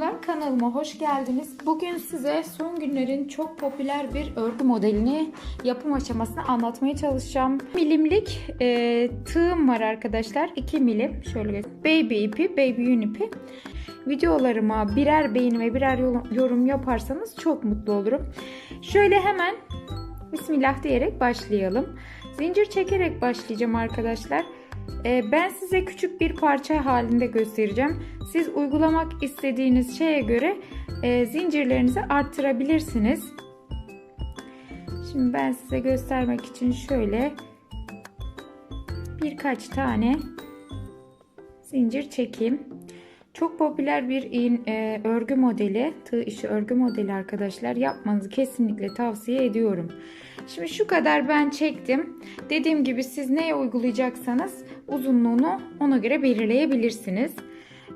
Hanımlar kanalıma hoş geldiniz. Bugün size son günlerin çok popüler bir örgü modelini yapım aşamasını anlatmaya çalışacağım. Milimlik e, tığım var arkadaşlar. 2 milim. Şöyle. Baby ipi, baby yün ipi. Videolarıma birer beğeni ve birer yorum yaparsanız çok mutlu olurum. Şöyle hemen Bismillah diyerek başlayalım. Zincir çekerek başlayacağım arkadaşlar. Ee, ben size küçük bir parça halinde göstereceğim. Siz uygulamak istediğiniz şeye göre e, zincirlerinizi arttırabilirsiniz. Şimdi ben size göstermek için şöyle birkaç tane zincir çekeyim. Çok popüler bir e, örgü modeli, tığ işi örgü modeli arkadaşlar. Yapmanızı kesinlikle tavsiye ediyorum. Şimdi şu kadar ben çektim. Dediğim gibi siz neye uygulayacaksanız uzunluğunu ona göre belirleyebilirsiniz.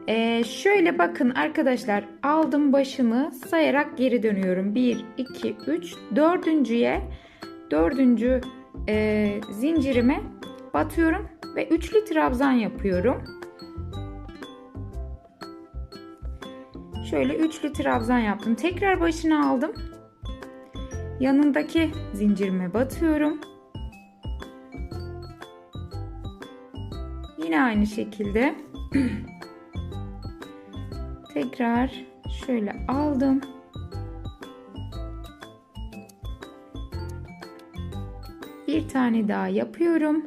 Ee, şöyle bakın arkadaşlar aldım başını sayarak geri dönüyorum. 1, 2, 3, dördüncüye dördüncü e, zincirime batıyorum ve üçlü trabzan yapıyorum. Şöyle üçlü trabzan yaptım. Tekrar başını aldım. Yanındaki zincirime batıyorum. Yine aynı şekilde tekrar şöyle aldım. Bir tane daha yapıyorum.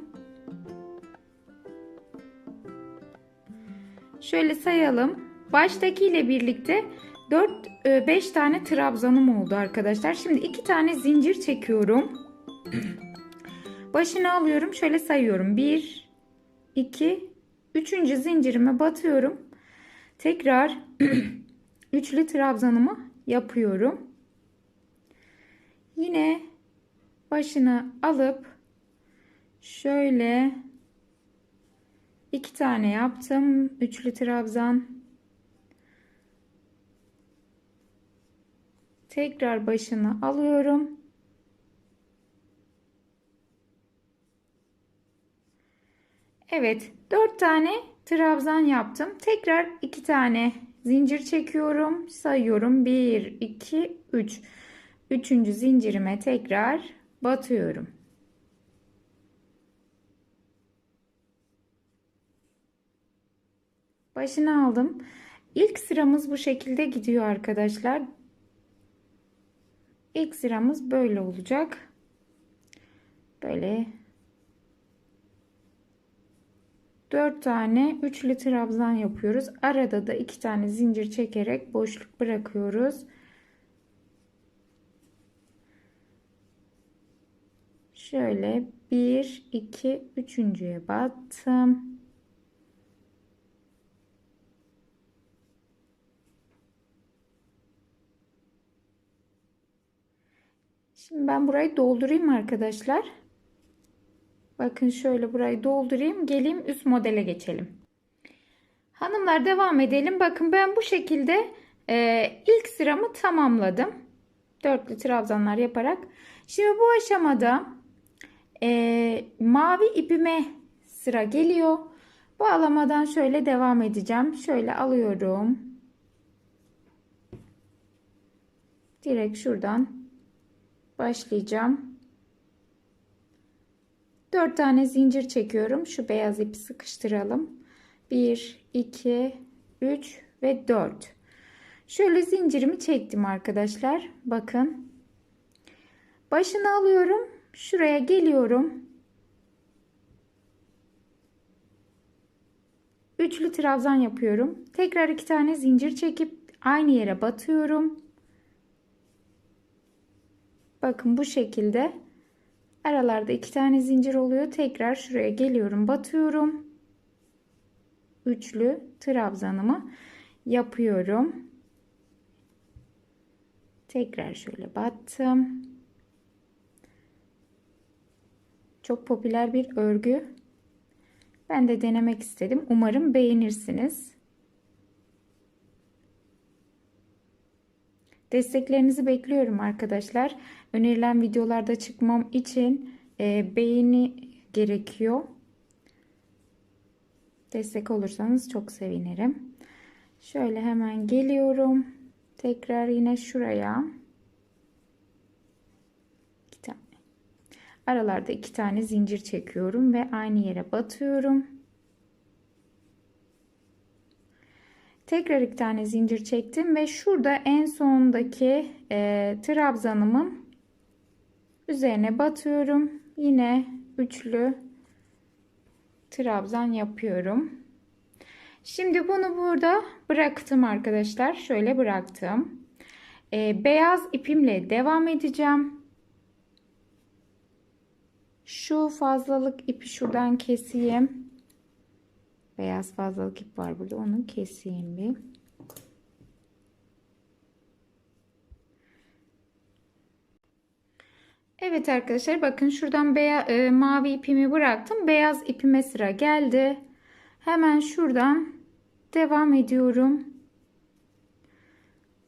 Şöyle sayalım. Baştaki ile birlikte 4 5 tane trabzanım oldu arkadaşlar. Şimdi 2 tane zincir çekiyorum. Başını alıyorum. Şöyle sayıyorum. 1 2 3. zincirime batıyorum. Tekrar üçlü trabzanımı yapıyorum. Yine başını alıp şöyle iki tane yaptım. Üçlü trabzan. Tekrar başını alıyorum. Evet, 4 tane trabzan yaptım. Tekrar 2 tane zincir çekiyorum. Sayıyorum. 1 2 3. Üçüncü zincirime tekrar batıyorum. Başını aldım. İlk sıramız bu şekilde gidiyor arkadaşlar. İlk sıramız böyle olacak. Böyle 4 tane üçlü trabzan yapıyoruz. Arada da 2 tane zincir çekerek boşluk bırakıyoruz. Şöyle 1 2 üçüncüye battım. Şimdi ben burayı doldurayım arkadaşlar. Bakın şöyle burayı doldurayım. Geleyim üst modele geçelim. Hanımlar devam edelim. Bakın ben bu şekilde e, ilk sıramı tamamladım. Dörtlü trabzanlar yaparak. Şimdi bu aşamada e, mavi ipime sıra geliyor. Bağlamadan şöyle devam edeceğim. Şöyle alıyorum. Direkt şuradan başlayacağım. 4 tane zincir çekiyorum. Şu beyaz ipi sıkıştıralım. 1, 2, 3 ve 4. Şöyle zincirimi çektim arkadaşlar. Bakın. Başını alıyorum. Şuraya geliyorum. Üçlü trabzan yapıyorum. Tekrar iki tane zincir çekip aynı yere batıyorum. Bakın bu şekilde aralarda iki tane zincir oluyor. Tekrar şuraya geliyorum, batıyorum. Üçlü trabzanımı yapıyorum. Tekrar şöyle battım. Çok popüler bir örgü. Ben de denemek istedim. Umarım beğenirsiniz. Desteklerinizi bekliyorum arkadaşlar. Önerilen videolarda çıkmam için e, beğeni gerekiyor. Destek olursanız çok sevinirim. Şöyle hemen geliyorum. Tekrar yine şuraya. İki tane. Aralarda iki tane zincir çekiyorum ve aynı yere batıyorum. Tekrar iki tane zincir çektim ve şurada en sondaki e, trabzanımın üzerine batıyorum. Yine üçlü trabzan yapıyorum. Şimdi bunu burada bıraktım arkadaşlar. Şöyle bıraktım. E, beyaz ipimle devam edeceğim. Şu fazlalık ipi şuradan keseyim. Beyaz fazlalık ip var burada. Onu keseyim bir. Evet arkadaşlar bakın şuradan beyaz, e, mavi ipimi bıraktım. Beyaz ipime sıra geldi. Hemen şuradan devam ediyorum.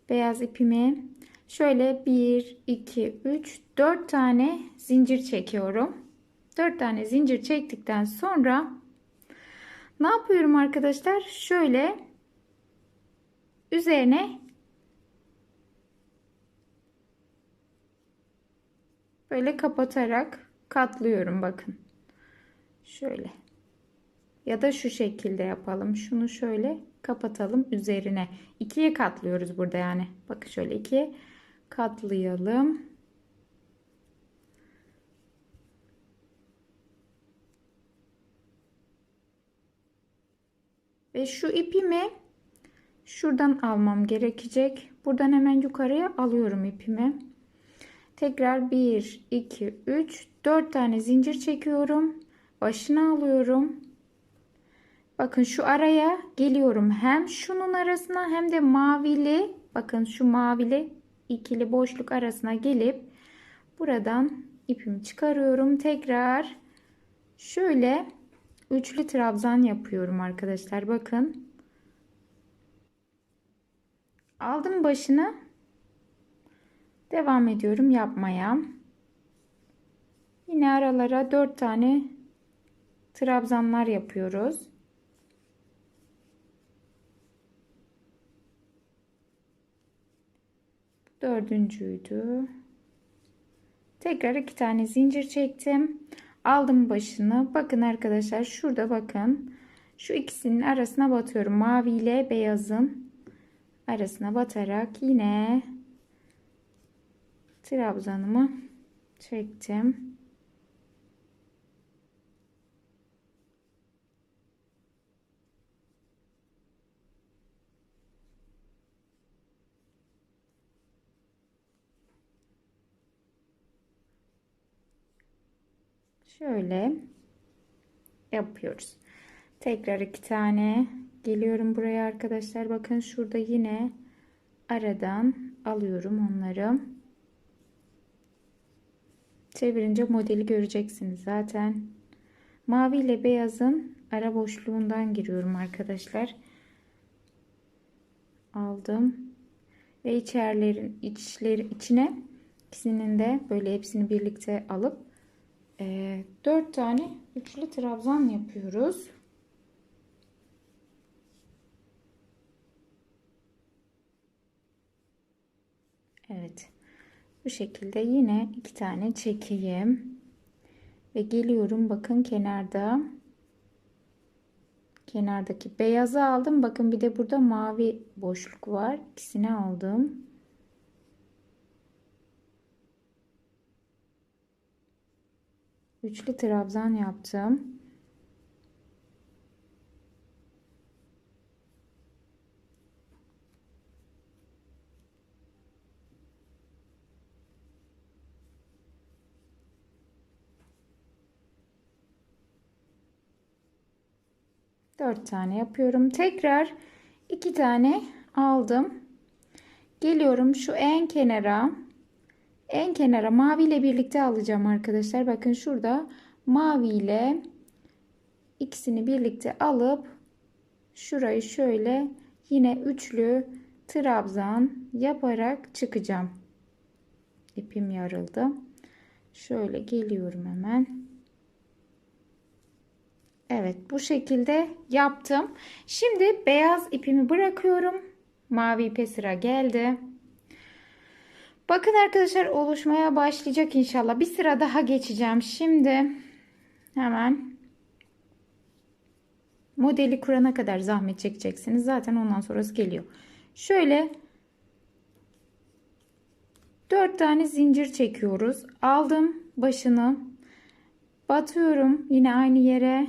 Beyaz ipimi şöyle 1 2 3 4 tane zincir çekiyorum. 4 tane zincir çektikten sonra ne yapıyorum arkadaşlar? Şöyle üzerine böyle kapatarak katlıyorum bakın. Şöyle. Ya da şu şekilde yapalım. Şunu şöyle kapatalım üzerine. ikiye katlıyoruz burada yani. Bakın şöyle ikiye katlayalım. Ve şu ipimi şuradan almam gerekecek. Buradan hemen yukarıya alıyorum ipimi. Tekrar 1, 2, 3, 4 tane zincir çekiyorum. Başına alıyorum. Bakın şu araya geliyorum. Hem şunun arasına hem de mavili bakın şu mavili ikili boşluk arasına gelip buradan ipimi çıkarıyorum. Tekrar şöyle üçlü trabzan yapıyorum arkadaşlar. Bakın. Aldım başını. Devam ediyorum yapmaya. Yine aralara 4 tane trabzanlar yapıyoruz. Dördüncüydü. Tekrar iki tane zincir çektim. Aldım başını. Bakın arkadaşlar şurada bakın. Şu ikisinin arasına batıyorum. Mavi ile beyazın arasına batarak yine trabzanımı çektim. Şöyle yapıyoruz. Tekrar iki tane geliyorum buraya arkadaşlar. Bakın şurada yine aradan alıyorum onları. Çevirince modeli göreceksiniz zaten. Mavi ile beyazın ara boşluğundan giriyorum arkadaşlar. Aldım. Ve içerlerin içleri içine ikisinin de böyle hepsini birlikte alıp 4 tane üçlü trabzan yapıyoruz. Evet. Bu şekilde yine iki tane çekeyim. Ve geliyorum bakın kenarda. Kenardaki beyazı aldım. Bakın bir de burada mavi boşluk var. İkisini aldım. Üçlü trabzan yaptım. Dört tane yapıyorum. Tekrar iki tane aldım. Geliyorum şu en kenara en kenara mavi ile birlikte alacağım arkadaşlar. Bakın şurada mavi ile ikisini birlikte alıp şurayı şöyle yine üçlü trabzan yaparak çıkacağım. İpim yarıldı. Şöyle geliyorum hemen. Evet bu şekilde yaptım. Şimdi beyaz ipimi bırakıyorum. Mavi ipe sıra geldi. Bakın arkadaşlar oluşmaya başlayacak inşallah. Bir sıra daha geçeceğim. Şimdi hemen modeli kurana kadar zahmet çekeceksiniz. Zaten ondan sonrası geliyor. Şöyle 4 tane zincir çekiyoruz. Aldım başını. Batıyorum yine aynı yere.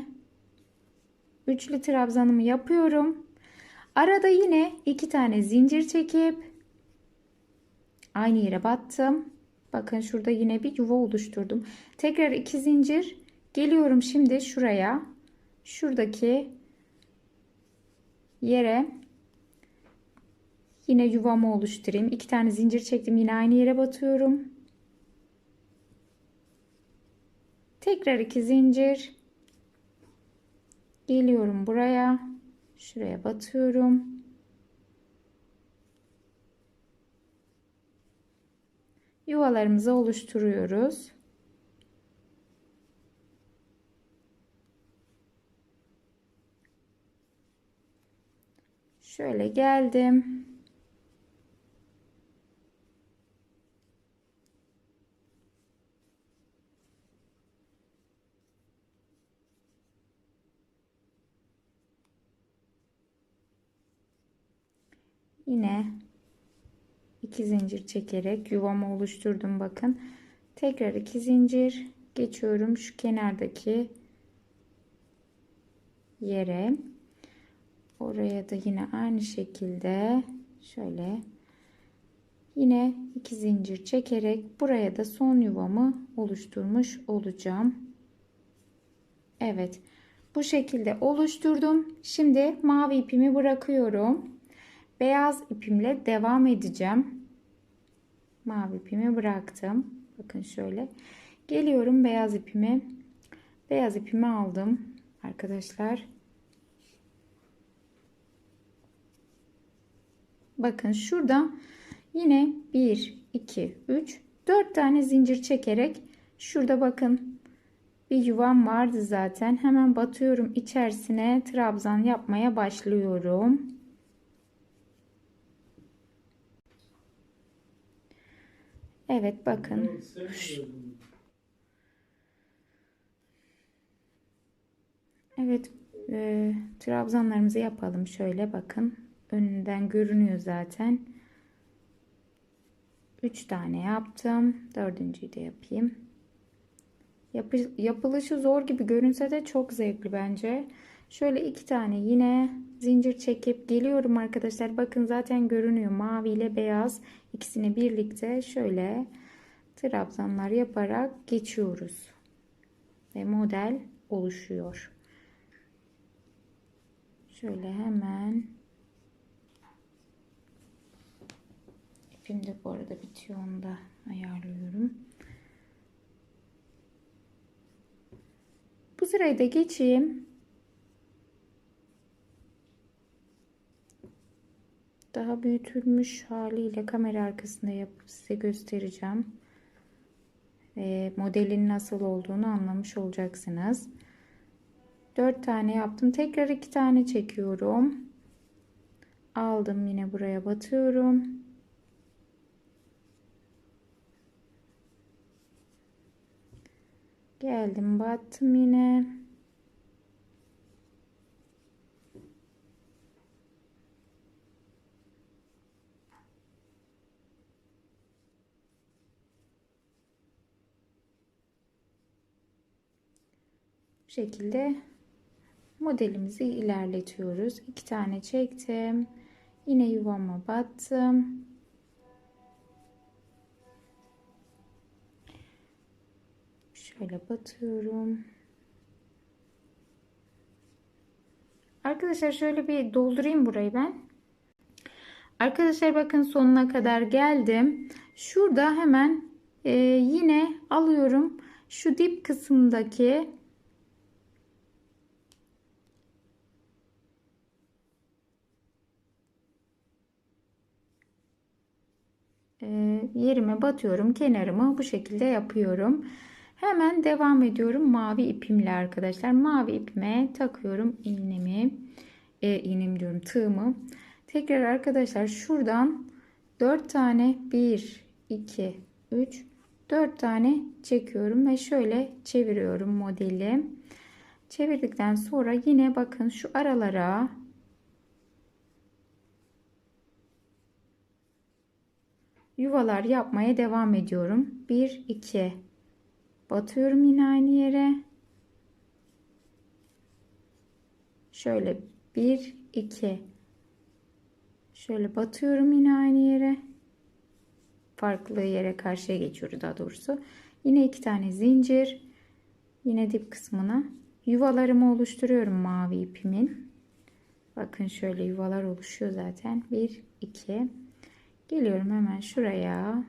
Üçlü trabzanımı yapıyorum. Arada yine iki tane zincir çekip aynı yere battım. Bakın şurada yine bir yuva oluşturdum. Tekrar iki zincir geliyorum şimdi şuraya. Şuradaki yere yine yuvamı oluşturayım. İki tane zincir çektim. Yine aynı yere batıyorum. Tekrar iki zincir. Geliyorum buraya. Şuraya batıyorum. Yuvalarımızı oluşturuyoruz. Şöyle geldim. Yine iki zincir çekerek yuvamı oluşturdum bakın. Tekrar iki zincir geçiyorum şu kenardaki yere. Oraya da yine aynı şekilde şöyle yine iki zincir çekerek buraya da son yuvamı oluşturmuş olacağım. Evet. Bu şekilde oluşturdum. Şimdi mavi ipimi bırakıyorum. Beyaz ipimle devam edeceğim. Mavi ipimi bıraktım. Bakın şöyle. Geliyorum beyaz ipimi. Beyaz ipimi aldım. Arkadaşlar. Bakın şurada yine 1, 2, 3, 4 tane zincir çekerek şurada bakın bir yuvam vardı zaten. Hemen batıyorum içerisine trabzan yapmaya başlıyorum. Evet bakın. Evet e, trabzanlarımızı yapalım şöyle bakın. Önünden görünüyor zaten. 3 tane yaptım. Dördüncüyü de yapayım. Yapı, yapılışı zor gibi görünse de çok zevkli bence. Şöyle iki tane yine zincir çekip geliyorum arkadaşlar. Bakın zaten görünüyor mavi ile beyaz ikisini birlikte şöyle trabzanlar yaparak geçiyoruz. Ve model oluşuyor. Şöyle hemen ipim de bu arada bitiyor onu da ayarlıyorum. Bu sırayı da geçeyim. Daha büyütülmüş haliyle kamera arkasında yapıp size göstereceğim. Ve modelin nasıl olduğunu anlamış olacaksınız. 4 tane yaptım. Tekrar 2 tane çekiyorum. Aldım yine buraya batıyorum. Geldim battım yine. Bu şekilde modelimizi ilerletiyoruz. İki tane çektim. Yine yuvama battım. Şöyle batıyorum. Arkadaşlar şöyle bir doldurayım burayı ben. Arkadaşlar bakın sonuna kadar geldim. Şurada hemen e, yine alıyorum. Şu dip kısımdaki yerime batıyorum. Kenarımı bu şekilde yapıyorum. Hemen devam ediyorum mavi ipimle arkadaşlar. Mavi ipime takıyorum iğnemi. E, iğnem diyorum tığımı. Tekrar arkadaşlar şuradan 4 tane 1, 2, 3, 4 tane çekiyorum ve şöyle çeviriyorum modeli. Çevirdikten sonra yine bakın şu aralara yuvalar yapmaya devam ediyorum. 1 2 batıyorum yine aynı yere. Şöyle 1 2 şöyle batıyorum yine aynı yere. Farklı yere karşıya geçiyoruz daha doğrusu. Yine iki tane zincir. Yine dip kısmına yuvalarımı oluşturuyorum mavi ipimin. Bakın şöyle yuvalar oluşuyor zaten. 1 2 Geliyorum hemen şuraya.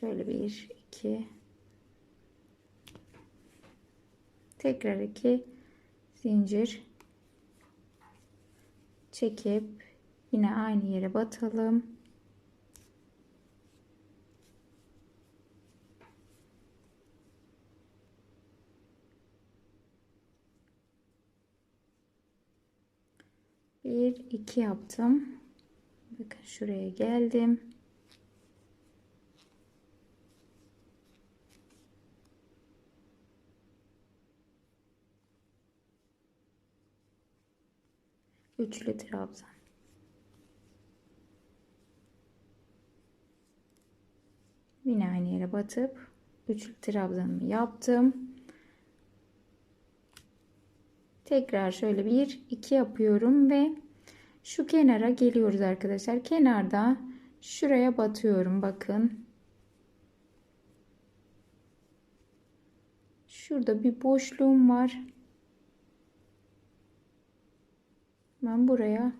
Şöyle bir, iki. Tekrar iki zincir çekip yine aynı yere batalım. Bir, iki yaptım. Bakın şuraya geldim. Üçlü trabzan. Yine aynı yere batıp üçlü trabzanımı yaptım. Tekrar şöyle bir iki yapıyorum ve şu kenara geliyoruz arkadaşlar. Kenarda şuraya batıyorum. Bakın. Şurada bir boşluğum var. Ben buraya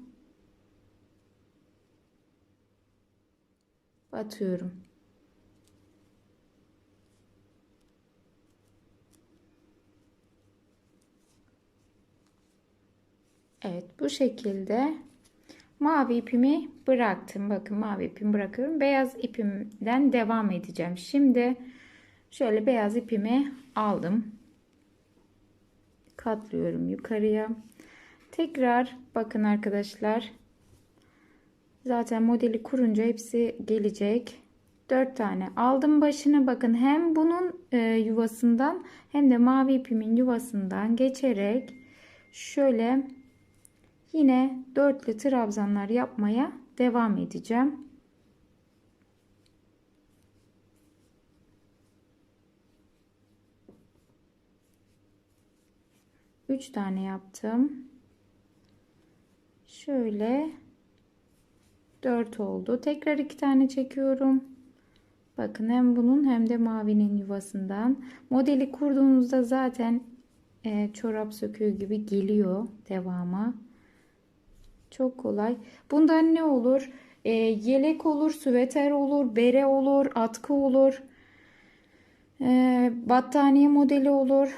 batıyorum. Evet bu şekilde mavi ipimi bıraktım. Bakın mavi ipimi bırakıyorum. Beyaz ipimden devam edeceğim. Şimdi şöyle beyaz ipimi aldım. Katlıyorum yukarıya. Tekrar bakın arkadaşlar. Zaten modeli kurunca hepsi gelecek. 4 tane aldım başına bakın hem bunun e, yuvasından hem de mavi ipimin yuvasından geçerek şöyle Yine dörtlü trabzanlar yapmaya devam edeceğim. Üç tane yaptım. Şöyle dört oldu. Tekrar iki tane çekiyorum. Bakın hem bunun hem de mavinin yuvasından. Modeli kurduğunuzda zaten e, çorap söküğü gibi geliyor devamı. Çok kolay. Bundan ne olur? E, yelek olur, süveter olur, bere olur, atkı olur. E, battaniye modeli olur.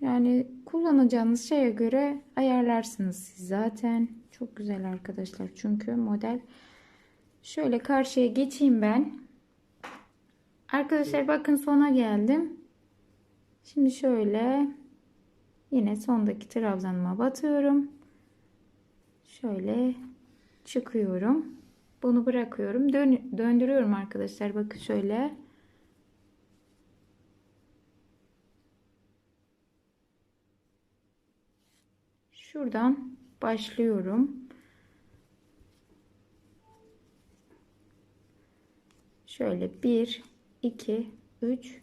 Yani kullanacağınız şeye göre ayarlarsınız siz zaten. Çok güzel arkadaşlar çünkü model. Şöyle karşıya geçeyim ben. Arkadaşlar bakın sona geldim. Şimdi şöyle yine sondaki trabzanıma batıyorum şöyle çıkıyorum. Bunu bırakıyorum. Dön döndürüyorum arkadaşlar. Bakın şöyle. Şuradan başlıyorum. Şöyle 1 2 3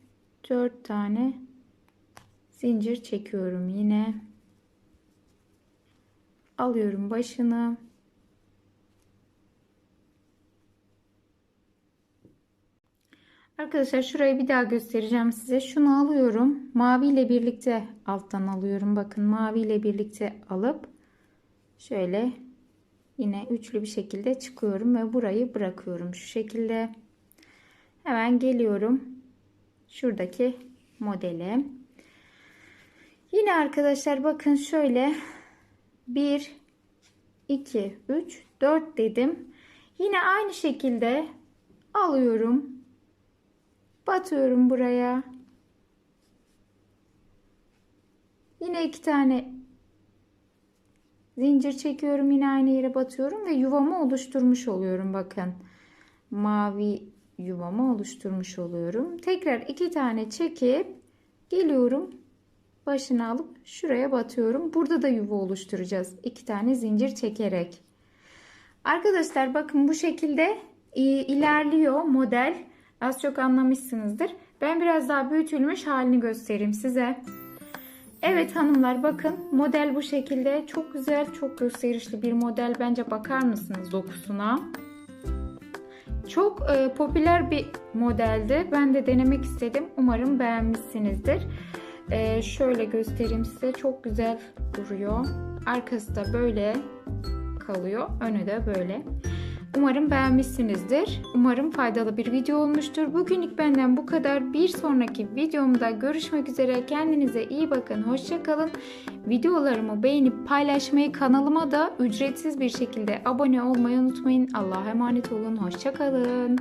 4 tane zincir çekiyorum yine alıyorum başını. Arkadaşlar şurayı bir daha göstereceğim size. Şunu alıyorum. Mavi ile birlikte alttan alıyorum. Bakın mavi ile birlikte alıp şöyle yine üçlü bir şekilde çıkıyorum ve burayı bırakıyorum şu şekilde. Hemen geliyorum şuradaki modele. Yine arkadaşlar bakın şöyle 1 2 3 4 dedim. Yine aynı şekilde alıyorum batıyorum buraya. Yine iki tane zincir çekiyorum. Yine aynı yere batıyorum ve yuvamı oluşturmuş oluyorum. Bakın mavi yuvamı oluşturmuş oluyorum. Tekrar iki tane çekip geliyorum. Başını alıp şuraya batıyorum. Burada da yuva oluşturacağız. iki tane zincir çekerek. Arkadaşlar bakın bu şekilde e, ilerliyor model. Az çok anlamışsınızdır. Ben biraz daha büyütülmüş halini göstereyim size. Evet hanımlar bakın model bu şekilde. Çok güzel, çok gösterişli bir model. Bence bakar mısınız dokusuna? Çok e, popüler bir modeldi. Ben de denemek istedim. Umarım beğenmişsinizdir. E, şöyle göstereyim size. Çok güzel duruyor. Arkası da böyle kalıyor. Önü de böyle. Umarım beğenmişsinizdir. Umarım faydalı bir video olmuştur. Bugünlük benden bu kadar. Bir sonraki videomda görüşmek üzere. Kendinize iyi bakın. Hoşçakalın. Videolarımı beğenip paylaşmayı, kanalıma da ücretsiz bir şekilde abone olmayı unutmayın. Allah'a emanet olun. Hoşçakalın.